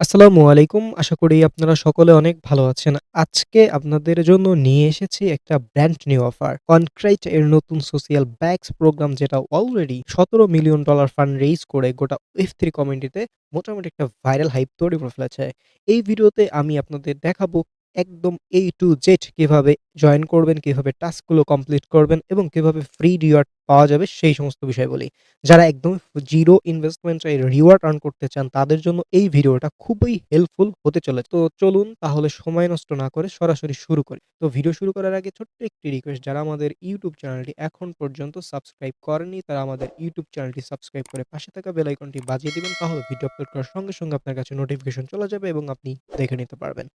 আসসালামু আলাইকুম। আশা করি আপনারা সকলে অনেক ভালো আছেন। আজকে আপনাদের জন্য নিয়ে এসেছি একটা ব্র্যান্ড নিউ অফার। কনক্রাইট এর নতুন সোশ্যাল ব্যাগস প্রোগ্রাম যেটা অলরেডি $১৭,০০,০০০ ফান্ড রেইজ করে গোটা Web3 কমিউনিটিতে মোটামুটি একটা ভাইরাল হাইপ তৈরি করে ফেলেছে। এই ভিডিওতে আমি আপনাদের দেখাবো একদম A to Z কীভাবে জয়েন করবেন, কীভাবে টাস্কগুলো কমপ্লিট করবেন এবং কীভাবে ফ্রি রিওয়ার্ড পাওয়া যাবে সেই সমস্ত বিষয়গুলি। যারা একদম জিরো ইনভেস্টমেন্ট এ রিওয়ার্ড আর্ন করতে চান তাদের জন্য এই ভিডিওটা খুবই হেল্পফুল হতে চলেছে। তো চলুন তাহলে সময় নষ্ট না করে সরাসরি শুরু করি। তো ভিডিও শুরু করার আগে ছোট্ট একটি রিকোয়েস্ট যারা আমাদের ইউটিউব চ্যানেলটি এখন পর্যন্ত সাবস্ক্রাইব করেনি তারা আমাদের ইউটিউব চ্যানেলটি সাবস্ক্রাইব করে পাশে থাকা বেল আইকনটি বাজিয়ে দিবেন তাহলে ভিডিও আপলোড করার সঙ্গে, সঙ্গে আপনার কাছে নোটিফিকেশন চলে যাবে এবং আপনি দেখে নিতে পারবেন।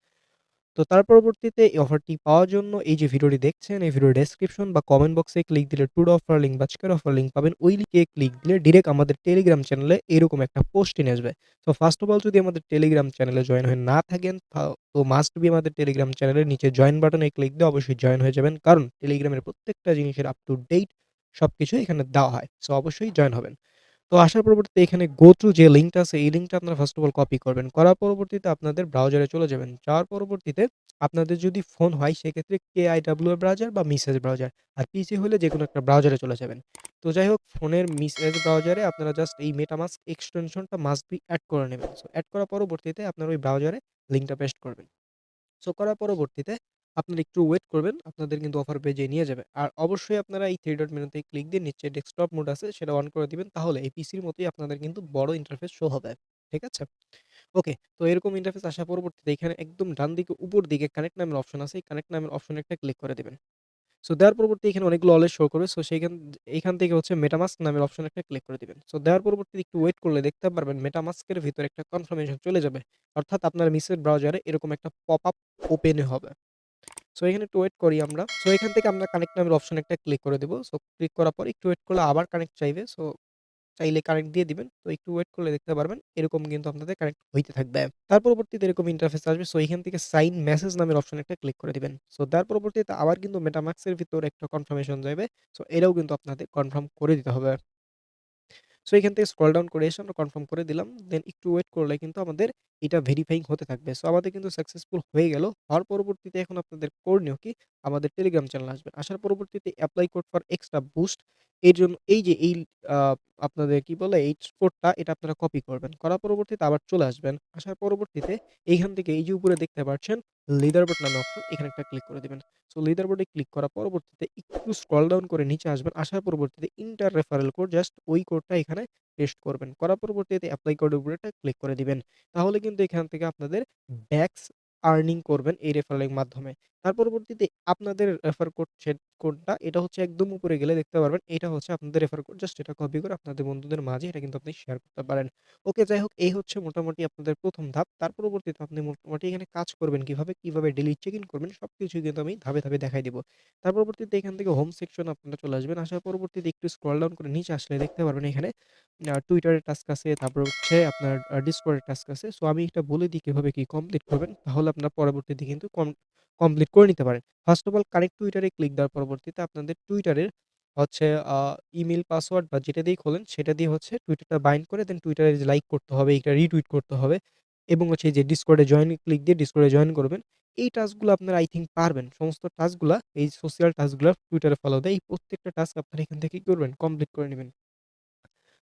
তো তার পরবর্তীতে এই অফারটি পাওয়ার জন্য এই যে ভিডিওটি দেখছেন, এই ভিডিওর ডেসক্রিপশন বা কমেন্ট বক্সে ক্লিক দিলে টুডো অফার লিঙ্ক বা আজকের অফার লিঙ্ক পাবেন। ওই লিঙ্কে ক্লিক দিলে ডিরেক্ট আমাদের টেলিগ্রাম চ্যানেলে এরকম একটা পোস্ট নিয়ে আসবে। তো ফার্স্ট অফ অল যদি আমাদের টেলিগ্রাম চ্যানেলে জয়েন হয়ে না থাকেন, তো মাস্ট বি আমাদের টেলিগ্রাম চ্যানেলের নিচে জয়েন বাটনে ক্লিক দিয়ে অবশ্যই জয়েন হয়ে যাবেন। কারণ টেলিগ্রামের প্রত্যেকটা জিনিসের আপ টু ডেট সবকিছুই এখানে দেওয়া হয়। সো অবশ্যই জয়েন হবেন। তো আসার পরবর্তীতে এখানে গো থ্রু যে লিঙ্কটা আছে, এই লিঙ্কটা আপনারা ফার্স্ট অফ অল কপি করবেন। করার পরবর্তীতে আপনাদের ব্রাউজারে চলে যাবেন। যাওয়ার পরবর্তীতে আপনাদের যদি ফোন হয়, সেক্ষেত্রে KIW ব্রাউজার বা মেসেজ ব্রাউজার। আর পিসি হলে যে কোনো একটা ব্রাউজারে চলে যাবেন। তো যাই হোক, ফোনের মেসেজ ব্রাউজারে আপনারা জাস্ট এই মেটামাস্ক এক্সটেনশনটা মাস্ট বি অ্যাড করে নেবেন। সো অ্যাড করার পরবর্তীতে আপনারা ওই ব্রাউজারে লিঙ্কটা পেস্ট করবেন। সো করার পরবর্তীতে আপনারা একটু ওয়েট করবেন। আপনাদের কিন্তু অফার পেজে নিয়ে যাবে। আর অবশ্যই আপনারা এই থ্রি ডট মেনুতে ক্লিক দিয়ে নিচে ডেস্কটপ মোড আছে, সেটা অন করে দিবেন। তাহলে এই পিসির মতোই আপনাদের কিন্তু বড় ইন্টারফেস শো হবে। ঠিক আছে? ওকে। তো এরকম ইন্টারফেস আসা পরবর্তীতে এখানে একদম ডান দিকে, উপর দিকে কানেক্ট নামের অপশন আছে। এই কানেক্ট নামের অপশনে একটা ক্লিক করে দিবেন। সো দেওয়ার পরবর্তী এখানে অনেকগুলো অলওয়েজ শো করবে। সো সেইখান, এখান থেকে হচ্ছে মেটামাস্ক নামের অপশন একটা ক্লিক করে দেবেন সো দেওয়ার পরবর্তীতে একটু ওয়েট করলে দেখতে পারবেন মেটামাস্কের ভিতরে একটা কনফার্মেশন চলে যাবে। অর্থাৎ আপনার মেসেজ ব্রাউজারে এরকম একটা পপ আপ ওপেন হবে। সো এখানে একটু ওয়েট করি আমরা। সো এখান থেকে আমরা কানেক্ট নামের অপশনে একটা ক্লিক করে দেবো সো ক্লিক করার পর একটু ওয়েট করলে আবার কানেক্ট চাইবে। সো চাইলে কানেক্ট দিয়ে দিবেন। তো একটু ওয়েট করলে দেখতে পারবেন, এরকম কিন্তু আপনাদের কানেক্ট হইতে থাকবে। তার পরবর্তীতে এরকম ইন্টারফেস আসবে। সো এখান থেকে সাইন মেসেজ নামের অপশনে একটা ক্লিক করে দিবেন। সো তার পরবর্তীতে আবার কিন্তু মেটামাস্কের ভিতরে একটা কনফার্মেশন যাবে। সো এটাও কিন্তু আপনাদের কনফার্ম করে দিতে হবে। সো এখান থেকে স্ক্রল ডাউন করে এসে আমরা কনফার্ম করে দিলাম। দেন একটু ওয়েট করলে কিন্তু আমাদের এটা ভেরিফাইং হতে থাকবে। সো আমাদের কিন্তু সাকসেসফুল হয়ে গেল। হওয়ার পরবর্তীতে এখন আপনাদের করণীয় কি? আমাদের টেলিগ্রাম চ্যানেল আসবে আসার পরবর্তীতে apply code for extra boost এর জন্য এই যে এই আপনাদের কি বলে, এই কোডটা এটা আপনারা কপি করবেন। করার পরবর্তীতে আবার চলে আসবেন। আসার পরবর্তীতে এইখান থেকে এই যে উপরে দেখতে পাচ্ছেন লিডারবোর্ড নামে অপশন, এখানে একটা ক্লিক করে দিবেন। সো লিডারবোর্ডে ক্লিক করার পরবর্তীতে একটু স্ক্রল ডাউন করে নিচে আসবেন। আসার পরবর্তীতে ইন্টার রেফারেল কোড জাস্ট ওই কোডটা এখানে পেস্ট করবেন। করার পরবর্তীতে এপ্লাই কোডের উপরে একটা ক্লিক করে দিবেন। তাহলে কিন্তু এখান থেকে আপনাদের ব্যাকস আর্নিং করবেন এই রেফারেলের মাধ্যমে। তার পরবর্তীতে আপনাদের রেফার কোড সে কোডটা এটা হচ্ছে একদম উপরে গেলে দেখতে পারবেন। এটা হচ্ছে আপনাদের রেফার কোড। জাস্ট এটা কপি করে আপনাদের বন্ধুদের মাঝে এটা কিন্তু আপনি শেয়ার করতে পারেন। ওকে যাই হোক এই হচ্ছে মোটামুটি আপনাদের ১ম ধাপ। তার পরবর্তীতে আপনি মোটামুটি এখানে কাজ করবেন কীভাবে, কীভাবে ডেইলি চেক ইন করবেন সবকিছুই কিন্তু আমি ধাপে, ধাপে দেখাই দিব। তার পরবর্তীতে এখান থেকে হোম সেকশনে আপনারা চলে আসবেন। আসার পরবর্তীতে একটু স্ক্রল ডাউন করে নিচে আসলে দেখতে পারবেন এখানে এর টাস্ক আছে, তারপর হচ্ছে আপনার আ টাস্ক আছে। সো আমি এটা বলে দিই কীভাবে কি কমপ্লিট করবেন। তাহলে আপনার পরবর্তীতে কিন্তু কম কমপ্লিট করে নিতে পারেন। ফার্স্ট অফ অল কানেক্ট টুইটারে ক্লিক দেওয়ার পরবর্তীতে আপনাদের এর হচ্ছে আ ইমেইল পাসওয়ার্ড বা যেটা দিয়েই খোলেন সেটা দিয়ে হচ্ছে টুইটারটা বাইন্ড করে দেন টুইটারে লাইক করতে হবে, এটা রিটুইট করতে হবে এবং হচ্ছে যে এ জয়েন ক্লিক দিয়ে এ জয়েন করবেন। এই টাস্কগুলো আপনারা আই থিঙ্ক পারবেন। সমস্ত টাস্কগুলা এই সোশ্যাল টাস্কগুলা টুইটারে ফলো দেয়। এই প্রত্যেকটা টাস্ক আপনারা এখান থেকে করবেন? কমপ্লিট করে নিবেন।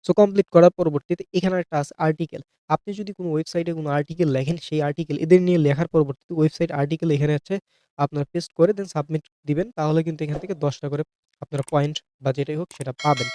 সো কমপ্লিট করার পরবর্তীতে এখানে একটা আছে আর্টিকেল। আপনি যদি কোনো ওয়েবসাইটে কোনো আর্টিকেল লেখেন, সেই আর্টিকেল এদের নিয়ে লেখার পরবর্তীতে ওয়েবসাইট আর্টিকেল এখানে আছে আপনার পেস্ট করে দেন সাবমিট দিবেন। তাহলে কিন্তু এখান থেকে দশটা করে আপনারা পয়েন্ট বা যেটাই হোক সেটা পাবেন।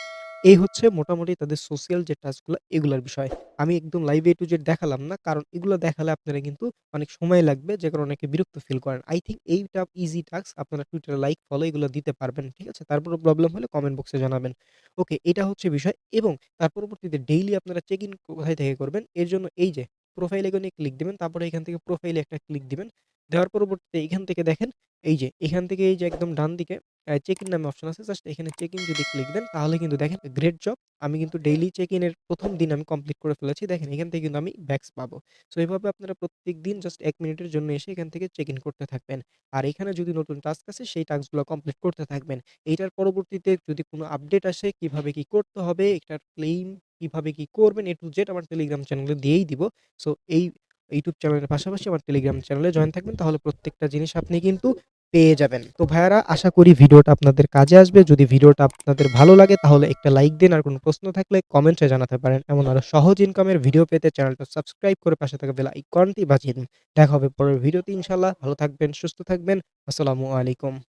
এই হচ্ছে মোটামুটি তাদের সোশ্যাল যে টাস্কগুলো এগুলার বিষয়। আমি একদম লাইভ এ টু Z দেখালাম না। কারণ এগুলো দেখালে আপনারা কিন্তু অনেক সময় লাগবে যে কারণে অনেকে বিরক্ত ফিল করেন। আই থিঙ্ক এইটা ইজি টাস্ক আপনারা টুইটারে লাইক, ফলো এগুলো দিতে পারবেন। ঠিক আছে? তারপরে প্রবলেম হলে কমেন্ট বক্সে জানাবেন। ওকে এটা হচ্ছে বিষয় এবং তার পরবর্তীতে ডেইলি আপনারা চেক ইন কোথায় থেকে করবেন? এর জন্য এই যে প্রোফাইল আইকনে ক্লিক দিবেন। তারপরে এখান থেকে প্রোফাইলে একটা ক্লিক দিবেন। দেওয়ার পরবর্তীতে এখান থেকে দেখেন এই যে এখান থেকে এই যে একদম ডান দিকে চেক ইন নামে অপশন আছে। জাস্ট এখানে চেক ইন যদি ক্লিক দেন তাহলে কিন্তু দেখেন গ্রেট জব। আমি কিন্তু ডেইলি চেক ইনের ১ম দিন আমি কমপ্লিট করে ফেলেছি। দেখেন এখান থেকে কিন্তু আমি ব্যাকস পাবো। সো এভাবে আপনারা প্রত্যেকদিন জাস্ট ১ মিনিটের জন্য এসে এখান থেকে চেক ইন করতে থাকবেন। আর এখানে যদি নতুন টাস্ক আছে সেই টাস্কগুলো কমপ্লিট করতে থাকবেন। এইটার পরবর্তীতে যদি কোনো আপডেট আসে কীভাবে কি করতে হবে, এটার ক্লেইম কীভাবে কী করবেন এ টু জেড আমার টেলিগ্রাম চ্যানেলে দিয়েই দিব। সো এই ইউটিউব চ্যানেলের পাশাপাশি আমার টেলিগ্রাম চ্যানেলে জয়েন থাকবেন তাহলে প্রত্যেকটা জিনিস আপনি কিন্তু পেয়ে যাবেন। তো ভাইয়ারা আশা করি ভিডিওটা আপনাদের কাজে আসবে। যদি ভিডিওটা আপনাদের ভালো লাগে তাহলে একটা লাইক দিন। আর কোনো প্রশ্ন থাকলে কমেন্টে জানাতে পারেন। এমন আরও সহজ ইনকামের ভিডিও পেতে চ্যানেলটা সাবস্ক্রাইব করে পাশে থাকা বেল আইকনটি বাজিয়ে দিন। দেখা হবে পরের ভিডিওতে ইনশাআল্লাহ। ভালো থাকবেন, সুস্থ থাকবেন। আসসালামু আলাইকুম।